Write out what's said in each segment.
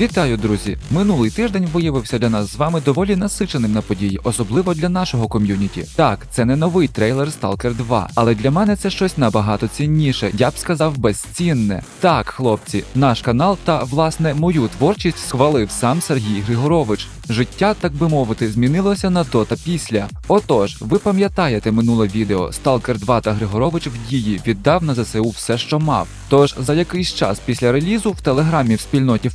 Вітаю, друзі! Минулий тиждень виявився для нас з вами доволі насиченим на події, особливо для нашого ком'юніті. Так, це не новий трейлер Stalker 2, але для мене це щось набагато цінніше, я б сказав, безцінне. Так, хлопці, наш канал та власне мою творчість схвалив сам Сергій Григорович. Життя, так би мовити, змінилося на до та після. Отож, ви пам'ятаєте минуле відео Stalker 2 та Григорович в дії віддав на ЗСУ все, що мав. Тож за якийсь час після релізу в телеграмі в спільноті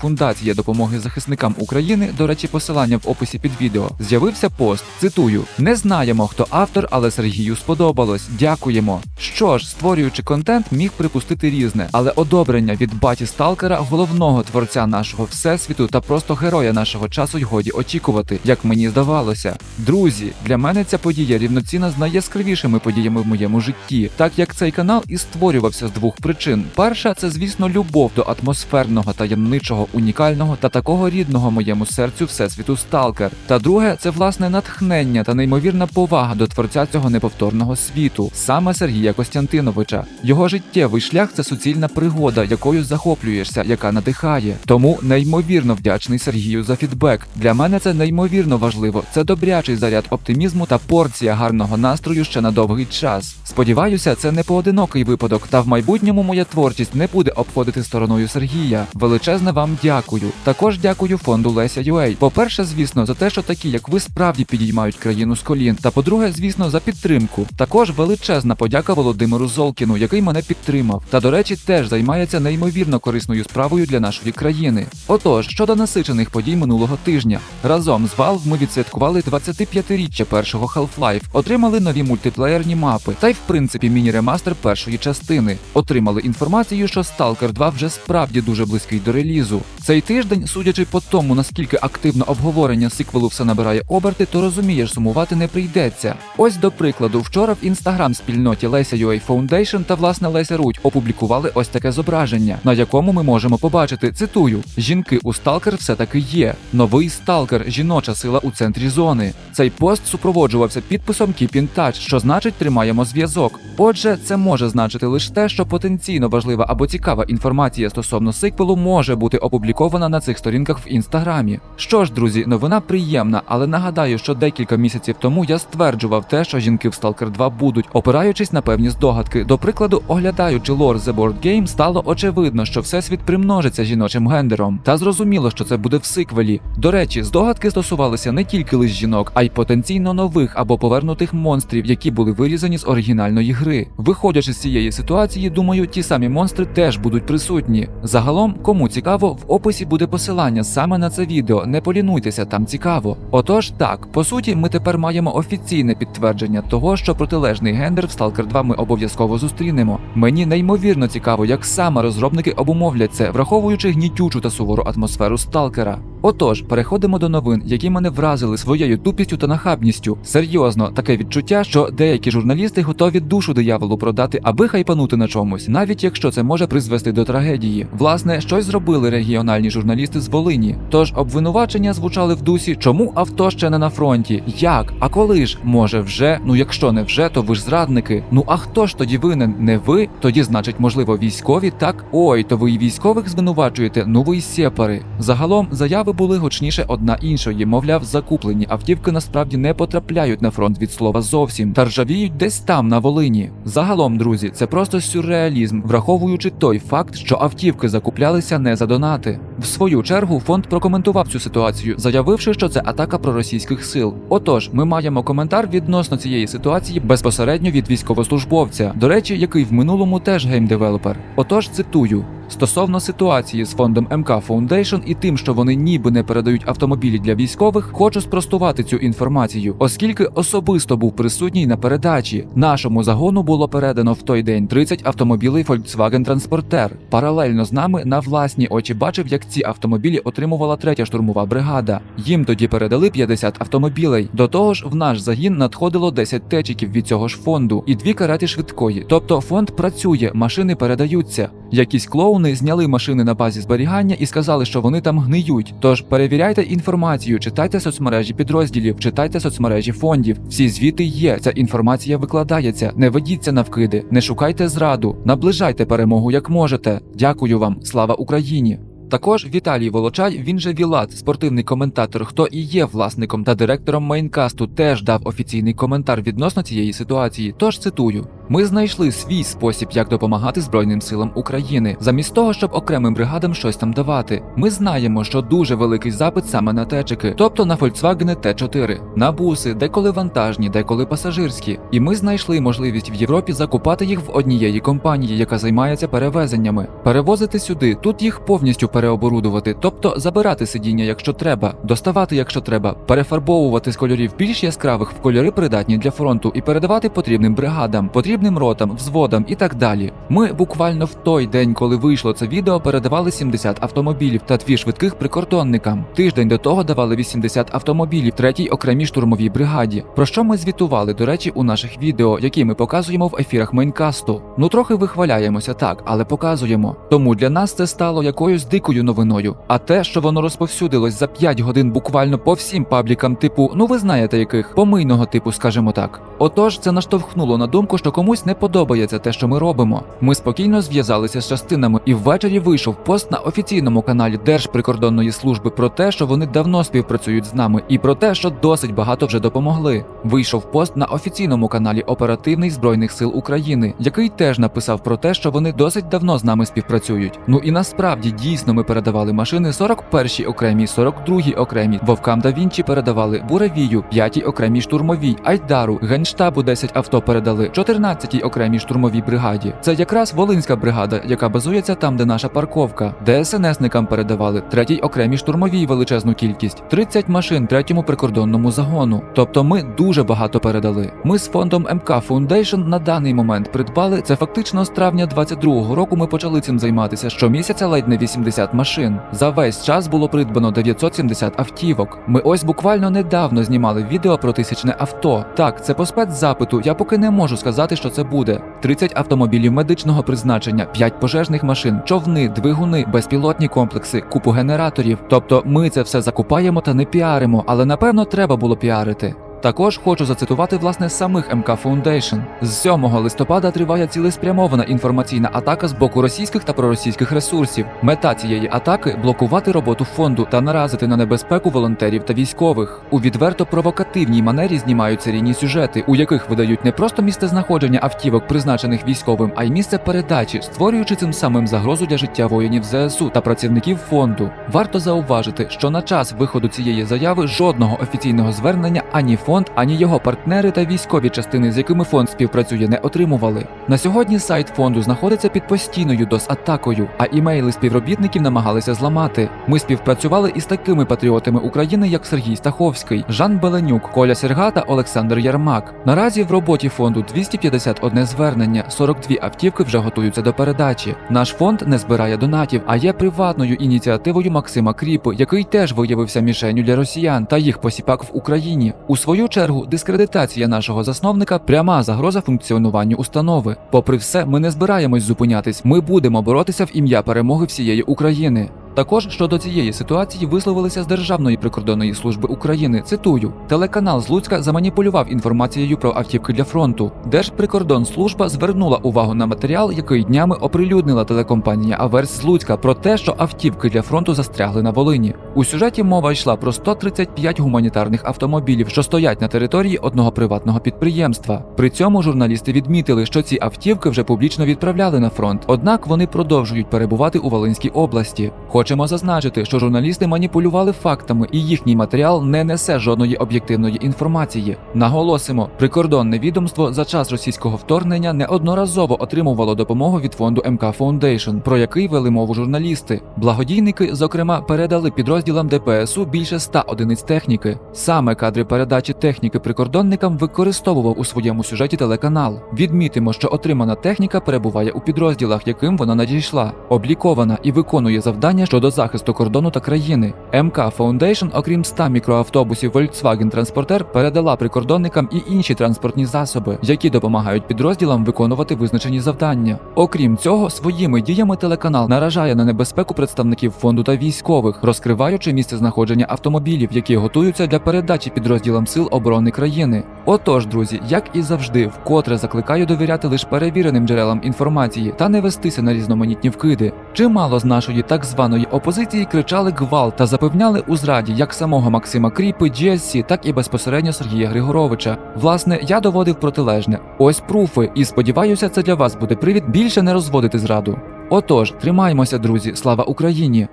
фундація допомоги захисникам України, до речі, посилання в описі під відео, з'явився пост. Цитую: не знаємо, хто автор, але Сергію сподобалось. Дякуємо. Що ж, створюючи контент, міг припустити різне, але одобрення від баті Сталкера, головного творця нашого всесвіту та просто героя нашого часу й годі очікувати, як мені здавалося. Друзі, для мене ця подія рівноцінна з найяскравішими подіями в моєму житті, так як цей канал і створювався з двох причин. Перша це, звісно, любов до атмосферного, таємничого, унікального та такого рідного моєму серцю всесвіту Сталкер. Та друге це власне натхнення та неймовірна повага до творця цього неповторного світу, саме Сергія Костянтиновича. Його життєвий шлях це суцільна пригода, якою захоплюєшся, яка надихає. Тому неймовірно вдячний Сергію за фідбек. Для мене це неймовірно важливо. Це добрячий заряд оптимізму та порція гарного настрою ще на довгий час. Сподіваюся, це не поодинокий випадок, та в майбутньому моя творчість не буде обходити стороною Сергія. Величезне вам дякую. Також дякую фонду Леся UA. По-перше, звісно, за те, що такі, як ви, справді підіймають країну з колін. Та по-друге, звісно, за підтримку. Також величезна подяка Володимиру Золкіну, який мене підтримав. Та до речі, теж займається неймовірно корисною справою для нашої країни. Отож, щодо насичених подій минулого тижня, разом з Valve ми відсвяткували 25-річчя першого Half-Life, отримали нові мультиплеєрні мапи, та й в принципі міні-ремастер першої частини. Отримали інформацію, що Stalker 2 вже справді дуже близький до релізу. Цей тиждень, судячи по тому, наскільки активно обговорення сиквелу все набирає оберти, то розумієш, сумувати не прийдеться. Ось до прикладу, вчора в інстаграм спільноті Леся UA Foundation та власне Леся Рудь опублікували ось таке зображення, на якому ми можемо побачити, цитую: жінки у сталкер все таки є. Новий сталкер, жіноча сила у центрі зони. Цей пост супроводжувався підписом Keep in Touch, що значить тримаємо зв'язок. Отже, це може значити лише те, що потенційно важлива або цікава інформація стосовно сиквелу може бути опублікована на цих сторінках в інстаграмі. Що ж, друзі, новина приємна, але нагадаю, що декілька місяців тому я стверджував те, що жінки в Stalker 2 будуть, опираючись на певні здогадки. До прикладу, оглядаючи лор The Board Game, стало очевидно, що всесвіт примножиться жіночим гендером. Та зрозуміло, що це буде в сиквелі. До речі, здогадки стосувалися не тільки лише жінок, а й потенційно нових або повернутих монстрів, які були вирізані з оригінальної гри. Виходячи з цієї ситуації, думаю, ті самі монстри теж будуть присутні. Загалом, кому цікаво, в описі буде посилання саме на це відео. Не полінуйтеся, там цікаво. Отож, так, по суті, ми тепер маємо офіційне підтвердження того, що протилежний гендер в Stalker 2 ми обов'язково зустрінемо. Мені неймовірно цікаво, як саме розробники обумовлять це, враховуючи гнітючу та сувору атмосферу Сталкера. Отож, переходимо до новин, які мене вразили своєю тупістю та нахабністю. Серйозно, таке відчуття, що деякі журналісти готові душу дияволу продати, аби хайпанути на чомусь, навіть якщо це може призвести до трагедії. Власне, щось зробили регіональні журналісти з Волині. Тож обвинувачення звучали в дусі, чому авто ще не на фронті? Як? А коли ж? Може, вже? Ну якщо не вже, то ви ж зрадники. Ну а хто ж тоді винен? Не ви? Тоді, значить, можливо, військові, так? Ой, то ви і військових звинувачуєте? Ну ви й сєпари. Загалом заяви були гучніше одна іншої. Мовляв, закуплені автівки насправді не потрапляють на фронт від слова зовсім та ржавіють десь там на Волині. Загалом, друзі, це просто сюрреалізм, враховуючи той факт, що автівки закуплялися не за донати. В свою чергу фонд прокоментував цю ситуацію, заявивши, що це атака проросійських сил. Отож, ми маємо коментар відносно цієї ситуації безпосередньо від військовослужбовця, до речі, який в минулому теж геймдевелопер. Отож, цитую. Стосовно ситуації з фондом МК Foundation і тим, що вони ніби не передають автомобілі для військових, хочу спростувати цю інформацію, оскільки особисто був присутній на передачі. Нашому загону було передано в той день 30 автомобілей Volkswagen Transporter. Паралельно з нами на власні очі бачив, як ці автомобілі отримувала третя штурмова бригада. Їм тоді передали 50 автомобілей. До того ж, в наш загін надходило 10 течиків від цього ж фонду і дві карети швидкої. Тобто фонд працює, машини передаються. Якісь клоуни зняли машини на базі зберігання і сказали, що вони там гниють. Тож перевіряйте інформацію, читайте соцмережі підрозділів, читайте соцмережі фондів. Всі звіти є. Ця інформація викладається. Не ведіться на вкиди, не шукайте зраду, наближайте перемогу як можете. Дякую вам, слава Україні! Також Віталій Волочай, він же Вілат, спортивний коментатор, хто і є власником та директором Майнкасту, теж дав офіційний коментар відносно цієї ситуації. Тож цитую: ми знайшли свій спосіб, як допомагати Збройним силам України, замість того, щоб окремим бригадам щось там давати. Ми знаємо, що дуже великий запит саме на течики, тобто на Volkswagen Т4, на буси, деколи вантажні, деколи пасажирські. І ми знайшли можливість в Європі закупати їх в однієї компанії, яка займається перевезеннями, перевозити сюди, тут їх повністю переоборудувати, тобто забирати сидіння, якщо треба, доставати, якщо треба, перефарбовувати з кольорів більш яскравих в кольори придатні для фронту і передавати потрібним бригадам, потрібним ротам, взводам і так далі. Ми буквально в той день, коли вийшло це відео, передавали 70 автомобілів та дві швидких прикордонникам. Тиждень до того давали 80 автомобілів третій окремій штурмовій бригаді. Про що ми звітували, до речі, у наших відео, які ми показуємо в ефірах Майнкасту. Ну трохи вихваляємося так, але показуємо. Тому для нас це стало якоюсь дикою новиною. А те, що воно розповсюдилось за 5 годин буквально по всім паблікам, типу, ну ви знаєте яких, помийного типу, скажімо так. Отож, це наштовхнуло на думку, що комусь не подобається те, що ми робимо. Ми спокійно зв'язалися з частинами, і ввечері вийшов пост на офіційному каналі Держприкордонної служби про те, що вони давно співпрацюють з нами, і про те, що досить багато вже допомогли. Вийшов пост на офіційному каналі Оперативний Збройних сил України, який теж написав про те, що вони досить давно з нами співпрацюють. Ну і насправді дійсно ми передавали машини 41-й окремій, 42-й окремій, Вовкам да Вінчі передавали Буревію, 5-й окремій штурмовій, Айдару, Генштабу 10 авто передали, 14-й окремій штурмовій бригаді. Це якраз Волинська бригада, яка базується там, де наша парковка. ДСНСникам передавали 3-й окремій штурмовій величезну кількість, 30 машин 3-му прикордонному загону. Тобто ми дуже багато передали. Ми з фондом МК Foundation на даний момент придбали це фактично з травня 22-го року. Ми почали цим займатися. Щомісяця ледь не 80 машин. За весь час було придбано 970 автівок. Ми ось буквально недавно знімали відео про тисячне авто. Так, це по спецзапиту. Я поки не можу сказати, що це буде. 30 автомобілів медичного призначення, 5 пожежних машин, човни, двигуни, безпілотні комплекси, купу генераторів. Тобто ми це все закупаємо та не піаримо, але напевно треба було піарити. Також хочу зацитувати власне самих МК Foundation. З 7 листопада триває цілеспрямована інформаційна атака з боку російських та проросійських ресурсів. Мета цієї атаки блокувати роботу фонду та наразити на небезпеку волонтерів та військових. У відверто провокативній манері знімають серійні сюжети, у яких видають не просто місце знаходження автівок, призначених військовим, а й місце передачі, створюючи цим самим загрозу для життя воїнів ЗСУ та працівників фонду. Варто зауважити, що на час виходу цієї заяви жодного офіційного звернення ані фонд, ані його партнери та військові частини, з якими фонд співпрацює, не отримували. На сьогодні сайт фонду знаходиться під постійною DOS-атакою, а імейли співробітників намагалися зламати. Ми співпрацювали із такими патріотами України, як Сергій Стаховський, Жан Беленюк, Коля Серга та Олександр Ярмак. Наразі в роботі фонду 251 звернення, 42 автівки вже готуються до передачі. Наш фонд не збирає донатів, а є приватною ініціативою Максима Кріпи, який теж виявився мішенню для росіян та їх посіпак в Україні. У свою чергу, дискредитація нашого засновника пряма загроза функціонуванню установи. Попри все, ми не збираємось зупинятись. Ми будемо боротися в ім'я перемоги всієї України. Також щодо цієї ситуації висловилися з Державної прикордонної служби України. Цитую: телеканал з Луцька заманіпулював інформацією про автівки для фронту. Держприкордонслужба звернула увагу на матеріал, який днями оприлюднила телекомпанія Аверс з Луцька про те, що автівки для фронту застрягли на Волині. У сюжеті мова йшла про 135 гуманітарних автомобілів, що стоять на території одного приватного підприємства. При цьому журналісти відмітили, що ці автівки вже публічно відправляли на фронт, однак вони продовжують перебувати у Волинській області. Хочемо зазначити, що журналісти маніпулювали фактами, і їхній матеріал не несе жодної об'єктивної інформації. Наголосимо, прикордонне відомство за час російського вторгнення неодноразово отримувало допомогу від фонду МК Foundation, про який вели мову журналісти. Благодійники, зокрема, передали підрозділам ДПСУ більше 100 одиниць техніки. Саме кадри передачі техніки прикордонникам використовував у своєму сюжеті телеканал. Відмітимо, що отримана техніка перебуває у підрозділах, яким вона надійшла, облікована і виконує завдання щодо захисту кордону та країни. МК Foundation, окрім 100 мікроавтобусів Volkswagen Transporter, передала прикордонникам і інші транспортні засоби, які допомагають підрозділам виконувати визначені завдання. Окрім цього, своїми діями телеканал наражає на небезпеку представників фонду та військових, розкриваючи місце знаходження автомобілів, які готуються для передачі підрозділам сил оборони країни. Отож, друзі, як і завжди, вкотре закликаю довіряти лише перевіреним джерелам інформації та не вестися на різноманітні вкиди. Чимало з нашої так званої своїй опозиції кричали гвалт та запевняли у зраді як самого Максима Кріпи, GSC, так і безпосередньо Сергія Григоровича. Власне, я доводив протилежне. Ось пруфи, і сподіваюся, це для вас буде привід більше не розводити зраду. Отож, тримаємося, друзі, слава Україні!